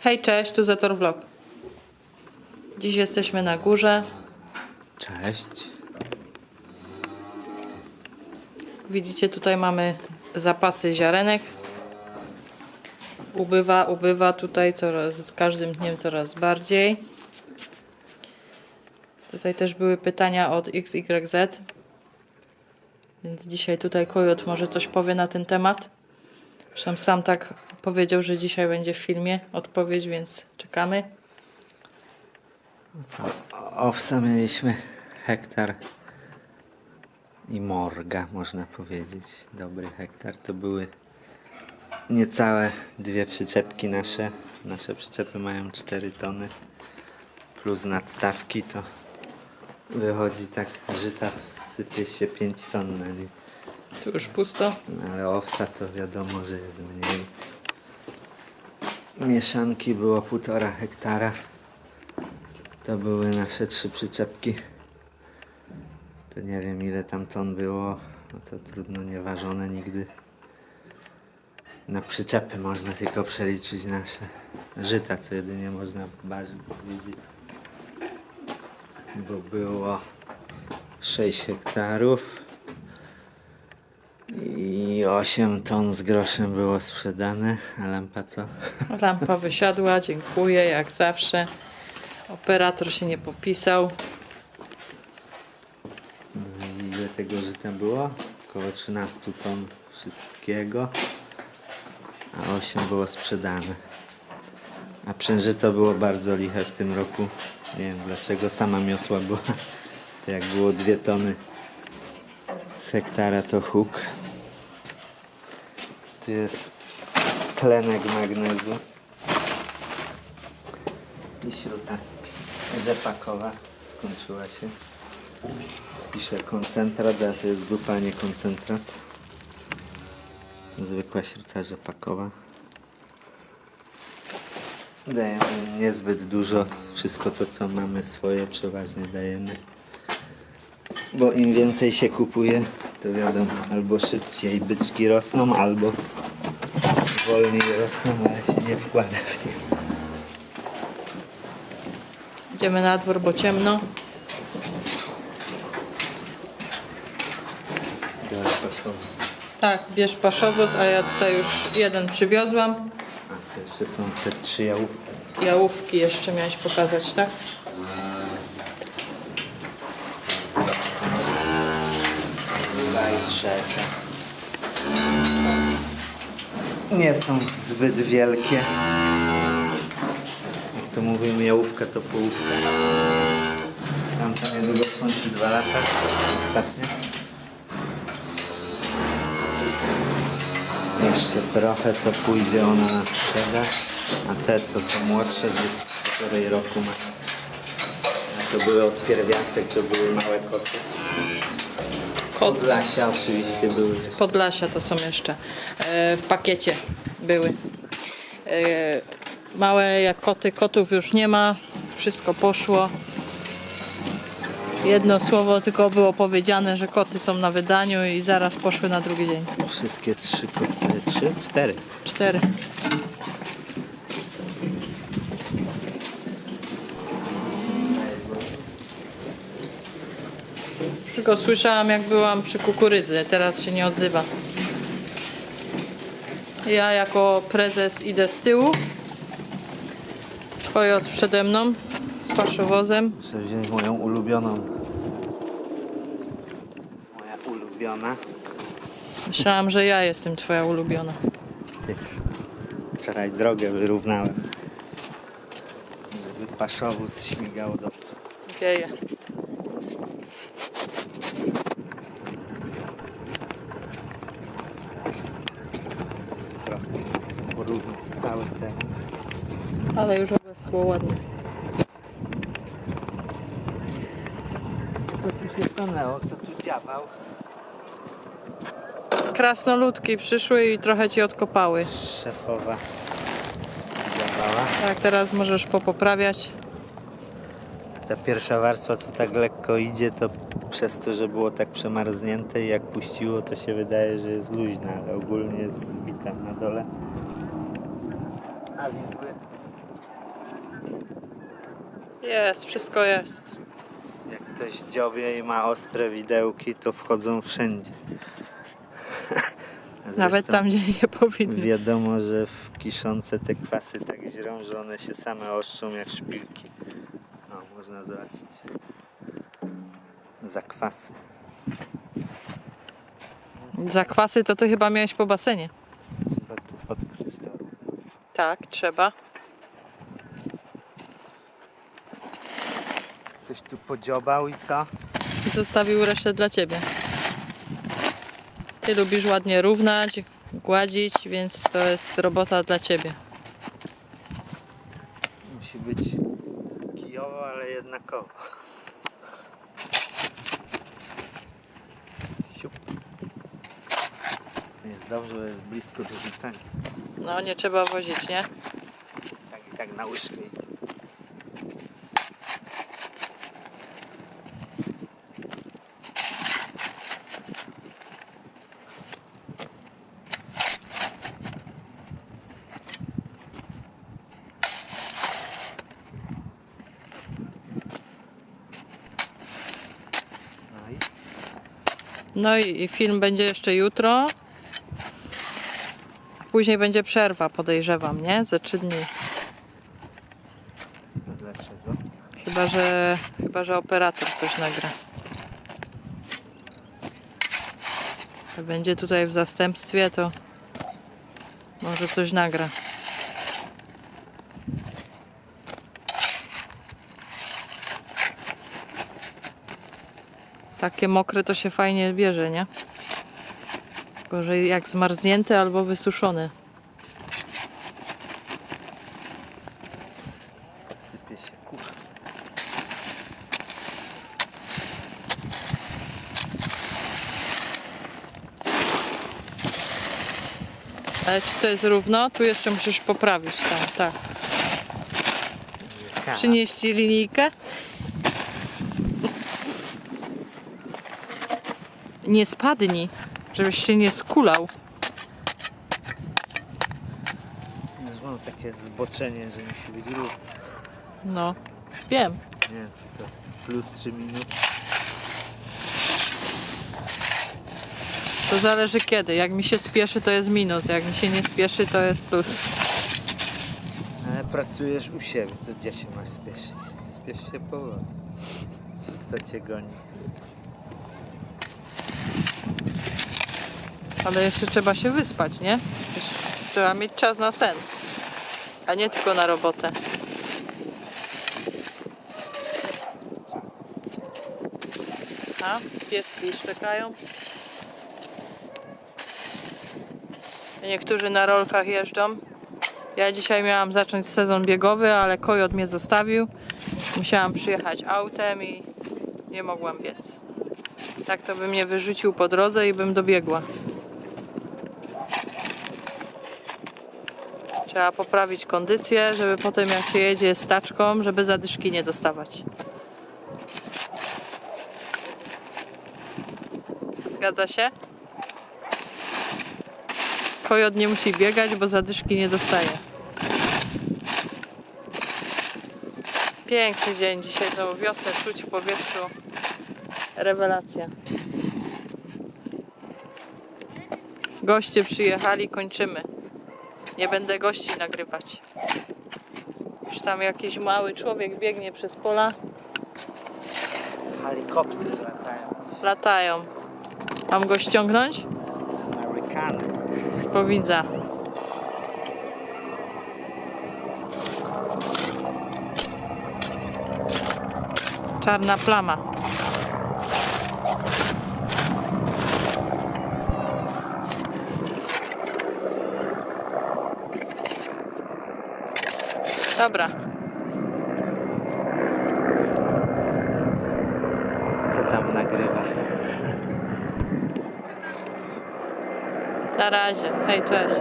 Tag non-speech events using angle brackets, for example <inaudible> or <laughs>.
Hej, cześć, tu Zetor Vlog. Dziś jesteśmy na górze. Cześć. Widzicie, tutaj mamy zapasy ziarenek. Ubywa, ubywa tutaj coraz, z każdym dniem coraz bardziej. Tutaj też były pytania od XYZ. Więc dzisiaj tutaj Kojot może coś powie na ten temat. Zresztą sam tak powiedział, że dzisiaj będzie w filmie odpowiedź, więc czekamy. No co? Owsa mieliśmy hektar i morga, można powiedzieć. Dobry hektar. To były niecałe dwie przyczepki nasze. Nasze przyczepy mają 4 tony. Plus nadstawki to wychodzi tak, żyta sypie się 5 ton na nie. Tu już pusto. No, Ale owsa to wiadomo, że jest mniej. Mieszanki było półtora hektara. To były nasze trzy przyczepki. To nie wiem ile tam ton było. No to trudno nieważone nigdy. Na przyczepy można tylko przeliczyć nasze żyta, co jedynie można bardziej powiedzieć. Bo było 6 hektarów. I 8 ton z groszem było sprzedane, a lampa co? <laughs> Lampa wysiadła, dziękuję, jak zawsze. Operator się nie popisał. No ile tego żyta było? Około 13 ton wszystkiego, a 8 było sprzedane. A przężyto było bardzo liche w tym roku. Nie wiem dlaczego, sama miotła była. To jak było 2 tony z hektara to huk. Tu jest tlenek magnezu i śruta rzepakowa skończyła się. Pisze koncentrat, to jest grupa, nie koncentrat. Zwykła śruta rzepakowa. Dajemy niezbyt dużo. Wszystko to, co mamy swoje, przeważnie dajemy. Bo im więcej się kupuje, to wiadomo, albo szybciej byczki rosną, albo wolniej rosną, ale się nie wkłada w nie. Idziemy na dwór, bo ciemno. Biorę kosztowo. Tak, bierz paszowóz, a ja tutaj już jeden przywiozłam. A to jeszcze są te trzy jałówki. Jałówki jeszcze miałeś pokazać, tak? Lajczeka. Nie są zbyt wielkie. Jak to mówimy, jałówka to połówka. Tamta niedługo skończy dwa lata. Ostatnio. Jeszcze trochę to pójdzie ona na sprzedaż. A te to są młodsze, gdzieś z półtorej roku ma. To były od pierwiastek, to były małe koty. Podlasia oczywiście były. Podlasia to są jeszcze e, w pakiecie były. E, małe jak koty, kotów już nie ma. Wszystko poszło. Jedno słowo tylko było powiedziane, że koty są na wydaniu i zaraz poszły na drugi dzień. Wszystkie trzy koty, trzy, cztery. Cztery. Go słyszałam jak byłam przy kukurydzy, teraz się nie odzywa. Ja jako prezes idę z tyłu. Kojot przede mną z paszowozem. Muszę wziąć moją ulubioną. To jest moja ulubiona. Myślałam, że ja jestem twoja ulubiona. Wczoraj drogę wyrównałem. Żeby paszowóz śmigał do... Wieje. trochę porównać cały ten. Ale już obeschło ładnie. Co tu się stanęło? Kto tu działał? Krasnoludki przyszły i trochę ci odkopały. Szefowa działała. Tak, teraz możesz popoprawiać. Ta pierwsza warstwa, co tak lekko idzie, to przez to, że było tak przemarznięte i jak puściło, to się wydaje, że jest luźna, ale ogólnie jest zbita na dole. A widły Jest, wszystko jest. Jak ktoś dziobie i ma ostre widełki, to wchodzą wszędzie. <laughs> Nawet Zresztą tam, gdzie nie powinny. Wiadomo, że w kiszące te kwasy tak źrą, że one się same oszczą jak szpilki. No, można zobaczyć. Zakwasy. Zakwasy to ty chyba miałeś po basenie. Trzeba tu odkryć to. Tak, trzeba. Ktoś tu podziobał i co? I zostawił resztę dla ciebie. Ty lubisz ładnie równać, gładzić, więc to jest robota dla ciebie. Musi być kijowo, ale jednakowo. Siup. Jest dobrze, że jest blisko do rzucania. No, nie trzeba wozić, nie? Tak i tak na łyżkę idzie. No i No i, film będzie jeszcze jutro. Później będzie przerwa, podejrzewam, nie? Ze trzy dni. dlaczego? Chyba, że, chyba, że operator coś nagra. To będzie tutaj w zastępstwie, to może coś nagra. Takie mokre to się fajnie bierze, nie? Gorzej jak zmarznięte albo wysuszone. Sypie się kurz. Ale czy to jest równo? Tu jeszcze musisz poprawić tam, tak. Przynieść linijkę? Nie spadnij, żebyś się nie skulał. Już mam takie zboczenie, że musi być równo. No, wiem. Nie wiem, czy to jest plus czy minus. To zależy kiedy. Jak mi się spieszy, to jest minus. Jak mi się nie spieszy, to jest plus. Ale pracujesz u siebie, to gdzie się masz spieszyć? Spiesz się powoli. Kto cię goni? Ale jeszcze trzeba się wyspać, nie? Trzeba mieć czas na sen. A nie tylko na robotę. A, pieski szczekają. Niektórzy na rolkach jeżdżą. Ja dzisiaj miałam zacząć sezon biegowy, ale kojot mnie zostawił. Musiałam przyjechać autem i nie mogłam biec. Tak to by mnie wyrzucił po drodze i bym dobiegła. Trzeba poprawić kondycję, żeby potem jak się jedzie staczką, żeby zadyszki nie dostawać. Zgadza się? Kojot nie musi biegać, bo zadyszki nie dostaje. Piękny dzień dzisiaj, tą wiosnę czuć w powietrzu. Rewelacja. Goście przyjechali, kończymy. Nie będę gości nagrywać. Już tam jakiś mały człowiek biegnie przez pola. Helikoptery latają. Latają. Mam go ściągnąć? Amerykany. Z powidza. Czarna plama. Dobra, Co tam nagrywa? na razie. Hej, cześć.